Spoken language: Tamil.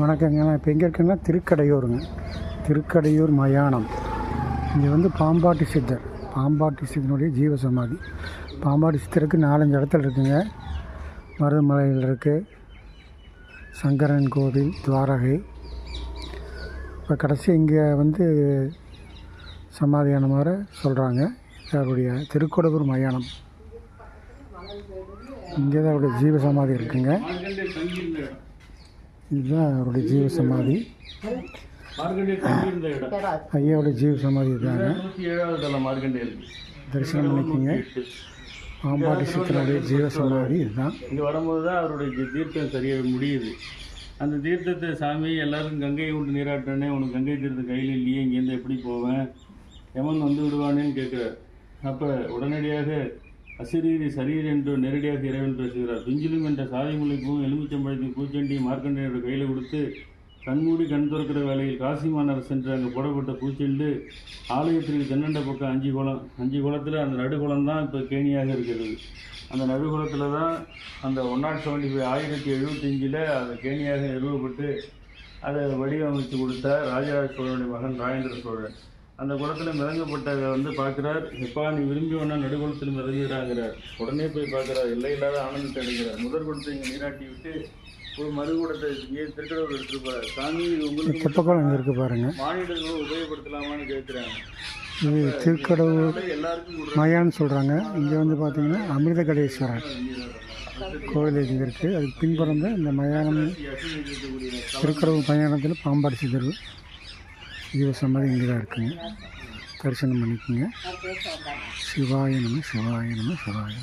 வணக்கங்க. நான் இப்போ எங்கே இருக்கேன்னா திருக்கடையூருங்க. திருக்கடையூர் மயானம். இங்கே வந்து பாம்பாட்டி சித்தர். பாம்பாட்டி சித்தனுடைய ஜீவசமாதி. பாம்பாட்டி சித்தருக்கு நாலஞ்சு இடத்துல இருக்குங்க. மருதமலையில் இருக்குது சங்கரன் கோவில் துவாரகை. இப்போ கடைசி இங்கே வந்து சமாதியான மாதிரி சொல்கிறாங்க அவருடைய திருக்கொடூர் மயானம். இங்கே தான் அவருடைய ஜீவ சமாதி இருக்குங்க. இதுதான் அவருடைய ஜீவ சமாதி. ஐயாவுடைய ஜீவ சமாதி இதுதாங்க. ஏழாவது தலை தரிசனம் பண்ணிக்கிங்க. பாம்பாட்டி சித்தனுடைய ஜீவ சமாதி இதுதான். இங்கே வரும்போது தான் அவருடைய தீர்த்தம் சரியாக முடியுது. அந்த தீர்த்தத்தை சாமி எல்லாரும் கங்கையை விட்டு நீராட்டினே உனக்கு கங்கை தீர்த்தம் கையில் இல்லையே இங்கேருந்து எப்படி போவேன்? எவன் வந்து விடுவானேன்னு கேட்குறார். அப்போ உடனடியாக அசரீரி சரீர் என்று நேரடியாக இறைவன் பேசுகிறார். பிஞ்சிலும் என்ற சாதிமொழிக்கும் எலுமிச்சம்பழத்தின் பூச்செண்டி மார்க்கண்டையோட கையில் கொடுத்து கண்மூடி கண் திறக்கிற வேலையில் காசி மாநகர் சென்று அங்கே போடப்பட்ட பூச்செண்டு ஆலயத்திற்கு தென்னண்ட பக்கம் அஞ்சு குளம் அஞ்சு குளத்தில் அந்த நடுகுளம் தான் இப்போ கேணியாக இருக்கிறது. அந்த நடுகுளத்தில் தான் அந்த ஒன் நாட் செவன்டி ஃபைவ் ஆயிரத்தி எழுபத்தஞ்சில் அந்த கேணியாக நிறுவப்பட்டு அதை வடிவமைத்து கொடுத்த ராஜராஜ சோழனுடைய மகன் ராஜேந்திர சோழன். அந்த குளத்தில் மிதங்கப்பட்டதை வந்து பார்க்குறார். எப்பா நீ விரும்பி ஒன்றா நடுகுளத்தில் மிதங்குறாங்கிறார். உடனே போய் பார்க்குறார். எல்லை இல்லாத ஆனந்தத்தை அடைகிறார். முதல் குளத்தை இங்கே நீராட்டி விட்டு ஒரு மறுகுடத்தை இங்கே திருக்கடவுள் எடுத்துட்டு சாமி உங்களுக்கு தெப்பக்குளம் இங்கே இருக்குது பாருங்கள் மானிடர்களும் உபயோகப்படுத்தலாமான்னு கேட்குறாங்க. இது கொடுற மயான்னு சொல்கிறாங்க இங்கே வந்து பார்த்தீங்கன்னா அமிர்த கடேஸ்வரர் கோவில் இங்கே இருக்குது அதுக்கு பின்புறம் இந்த மயானம் திருக்கடவுர் மயானத்தில் பாம்பாடி சித்தர் ஜீவ இங்கே தான் இருக்குங்க. தரிசனம் பண்ணிக்கோங்க. சிவாய நம சிவாய நம சிவாய